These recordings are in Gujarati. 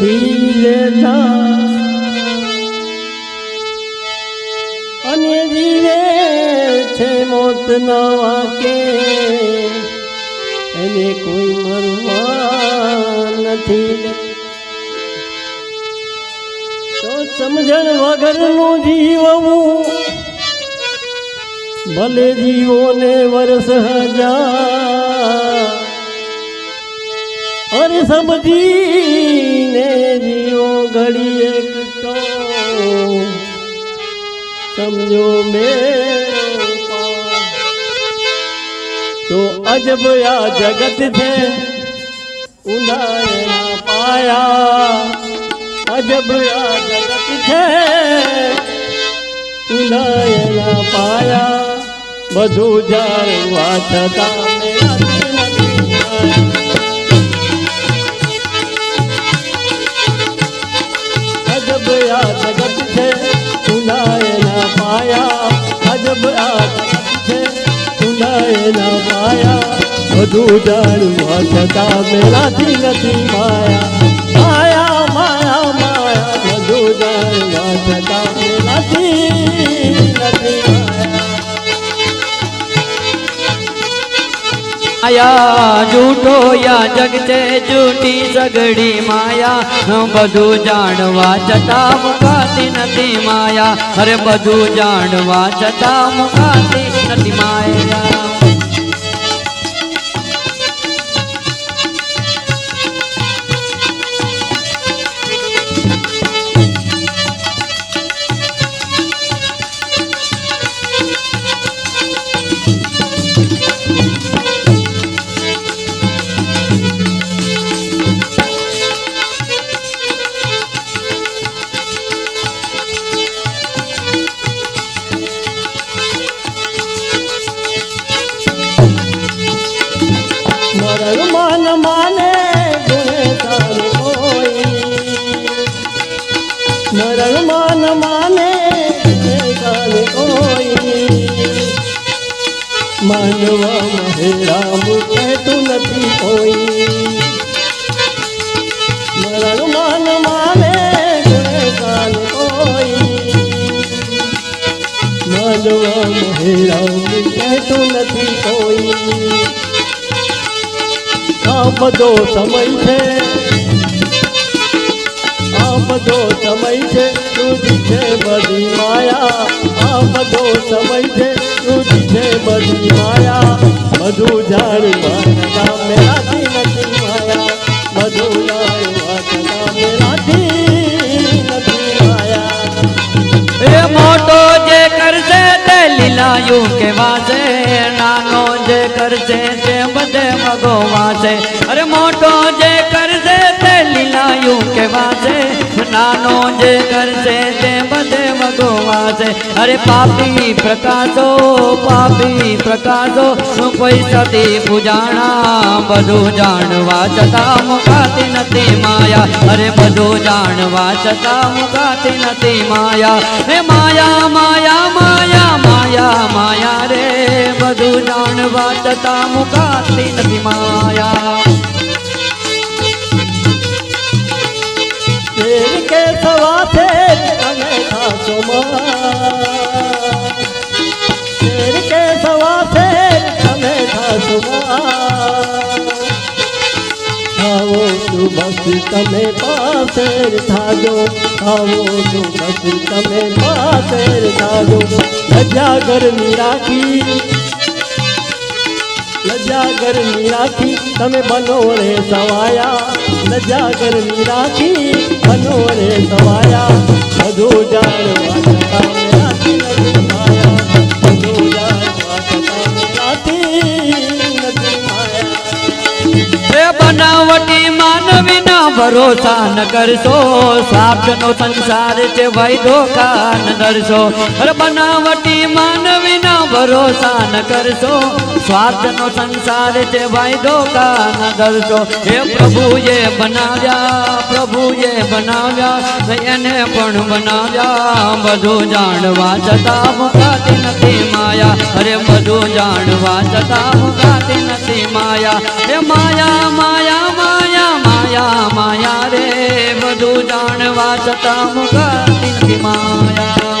નથી લેતા અને જીવે છે મોત ના વાકે. એને કોઈ મરવા નથી લેતા. તો સમજણ વગરનું જીવવું. ભલે જીવો ને વર્ષ હજાર. અરે સમજીને જીઓ ઘડી એક તો સમજો મે. તો અજબ આ જગત છે ઊંડાયેલા પાયા. અજબ આ જગત છે ઊંડાયેલા પાયા. બધું જાણવા છતાં અજબ છે સુનાયના પાયા બધું જાણવા છતાં મેલાથી નથી માયા માયા. માયા જૂઠો યા જગ છે જૂઠી સગડી માયા બધું જાણવા છતાં મુકાતી નથી માયા અરે બધું જાણવા છતાં મુકાતી નથી માયા માનવા મહેરામ કહેતું નથી કોઈ. મરણ માન માને તાર કોઈ માનવા મહેરામ કહેતું નથી કોઈ. આ બધો સમય છે બધો સમય છે તુજ છે, બધી માયા. આ બધો સમય છે તુજ છે, બધી માયા. બધું જાણવા મોટો જે કરશે તે લીલાયું જે કરશે તે બધે અરે મોટો નાનો જે કરશે તે બધે મગોવાશે અરે પાપી પ્રકાશો પાપી પ્રકાશો કોઈ સતી પૂજાણા બધું જાણવા છતાં મુકાતી નથી માયા અરે બધું જાણવા છતાં મુકાતી નથી માયા હે માયા માયા માયા માયા માયા રે બધું જાણવા છતાં મુકાતી નથી માયા શેર કે સવા છે ખાશો માર. શેર કે સવા છે ખાશો માર. આવો તું બસ તમે પાસે થાજો આવો તું બસ તમે પાસે થાજો લજા ગરમી રાખી લજા ગરમી રાખી તમે બનો રે સવાયા લજા ગરમી રાખી બનો રે સવાયા બધું જાણવા બનાવટી મેરાતી માનવીના ભરોસા ન કરશો. સ્વાર્થનો સંસાર છે વૈદો કાન ધરશો અરે બનાવટી માનવીના ભરોસા ન કરશો. સ્વાર્થનો સંસાર છે વાયદો કાન ધરશો હે પ્રભુએ બનાવ્યા પ્રભુએ બનાવ્યા, એને પણ બનાવ્યા. બધું જાણવા છતાં મુકાતી નથી માયા. અરે, બધું જાણવા છતાં મુકાતી નથી માયા. હે માયા માયા માયા. માયા માયા રે, બધું વાંચતા મુકાતી માયા.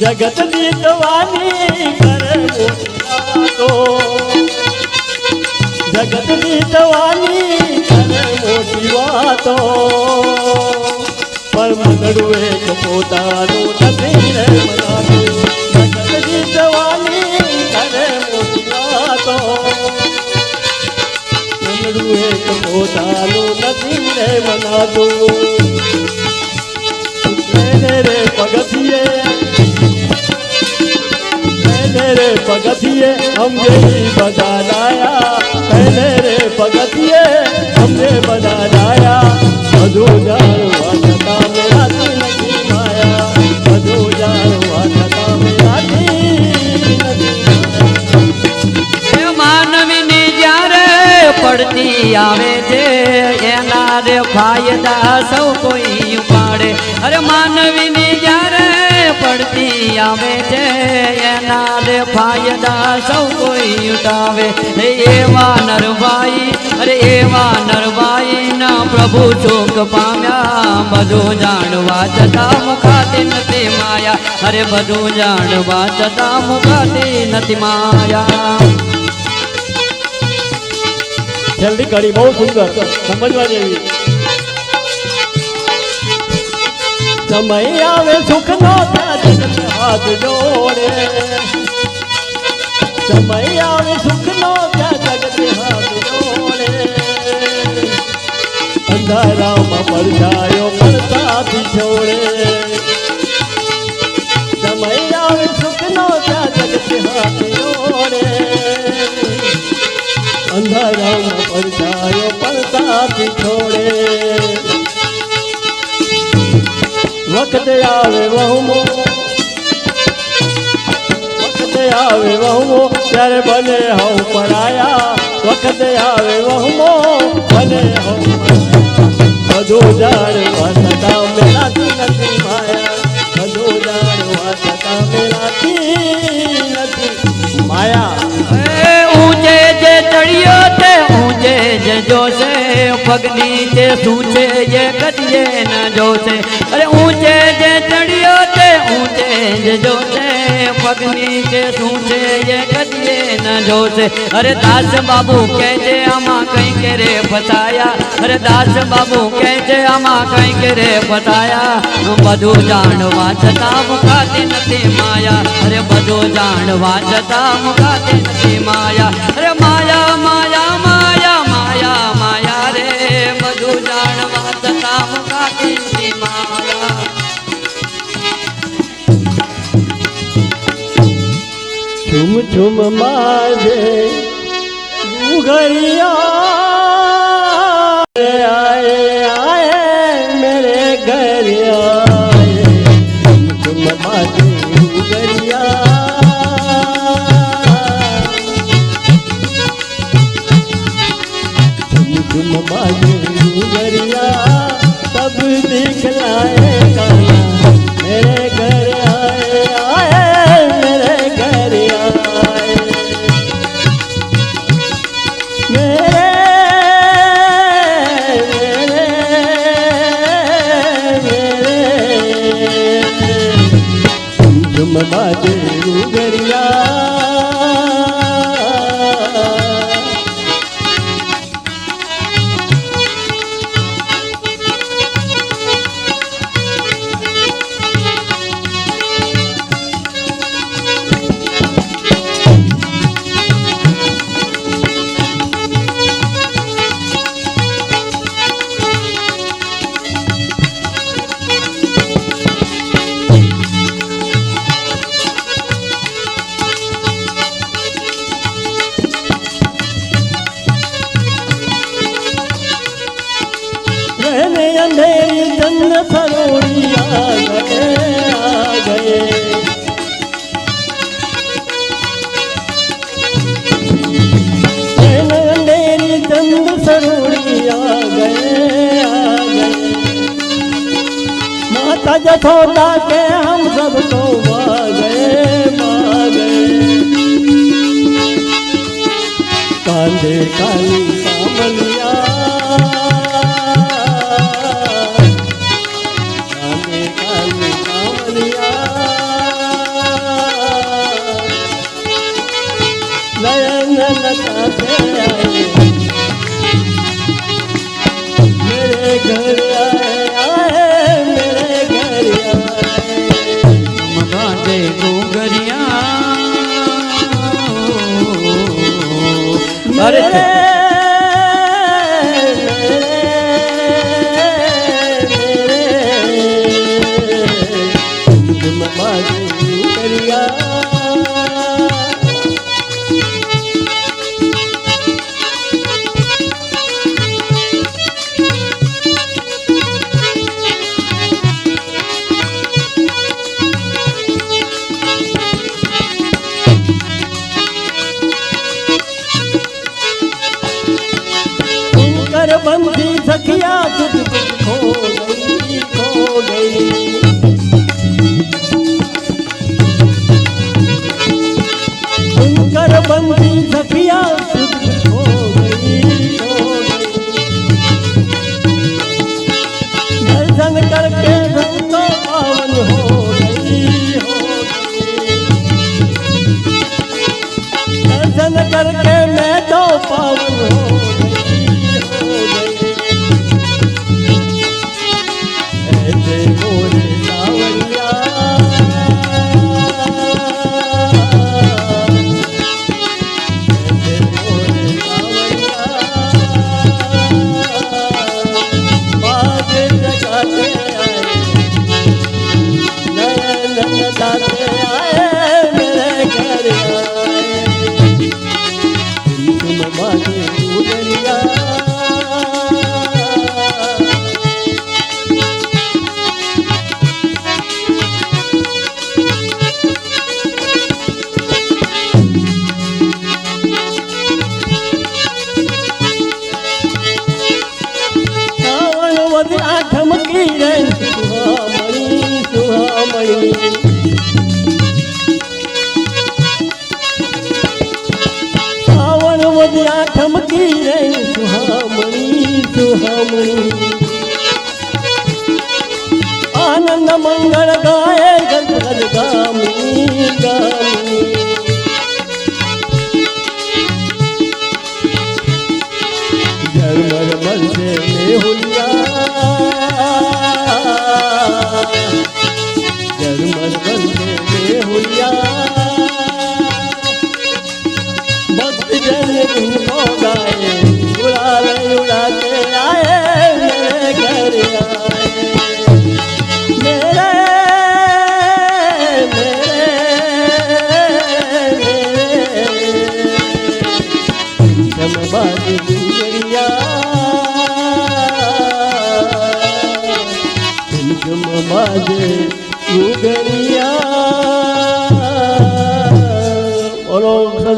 જગત જીતવાની કરો જગત જીતવાની મોટી વાતો પણ મનડું એક પોતાનું નથી જગત જીતવાની કરે પડ્યું એક પોતાનું નસીબ રે મનાતું રે પગથિયે પહેલે રે પગથિયે હમજે બધા લાયા પહેલે રે પગથિયે હમજે બધા લાયા બધું જાણવા છતાં મેરાથી નથી માયા. બધું જાણવા અરે માનવીની જ્યારે પડતી આવે છે એના રે ફાયદા સૌ કોઈ ઉઠાવે. એવા નરભાઈ, અરે એવા નરભાઈ, ના પ્રભુ સુખ પામ્યા, બધું જાણવા છતાં મુખાતી નથી માયા. અરે બધું જાણવા છતાં મુખાતી નથી માયા. જલ્દી કરી બહુ સુંદર, સમજવા જેવી. સમય આવે સુખ નો હાથ જોડે. સમય આવે સુખ નો અંધારામાં પડછાયો પડતાથી છોડે. સમય આવે સુખનો ત્યાં જગત હાથ જોડે. અંધારામાં પડછાયો પડતાથી છોડે. વખત આવે વહમો. વખત આવે વહમો, ત્યારે બને હવ પરાયા. વખત આવે વહમો, બને હવ બધો જાણ છતાં મેળાતી નથી માયા. બધો જાણ છતાં મેળાતી નથી માયા. ઊંચે જે ચડ્યો તે ઊંચે જે જોશે. પગની તે શું છે એ ન જોશે. અરે ઊંચે જે ચડ્યો તે ઊંચે જે જોશે. પગની તે શું છે એ ન જોશે. અરે દાસ બાબુ કહે છે, આમાં કઈ કે રે ફસાયા. અરે દાસ બાબુ કહે છે, આમાં કઈ કે રે ફસાયા બધું જાણવા છતાં મુકાતી નથી માયા. અરે બધું જાણવા છતાં મુકાતી નથી માયા. અરે માયા માયા માયા માયા ઝુમ છુમ માજે ઘરિયા મહાદેવ ગરિયા. गज छोटा के हम सबको गए कांधे काली कामलिया कांधे काली আরে রাখিয়া যদি શ્રાવણ વધી આઠમકી રે સુહામણી સુહામણી આનંદ મંગળ ગાય ગણપત ગામી ગામી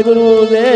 ಸದ್ಗುರುವೇ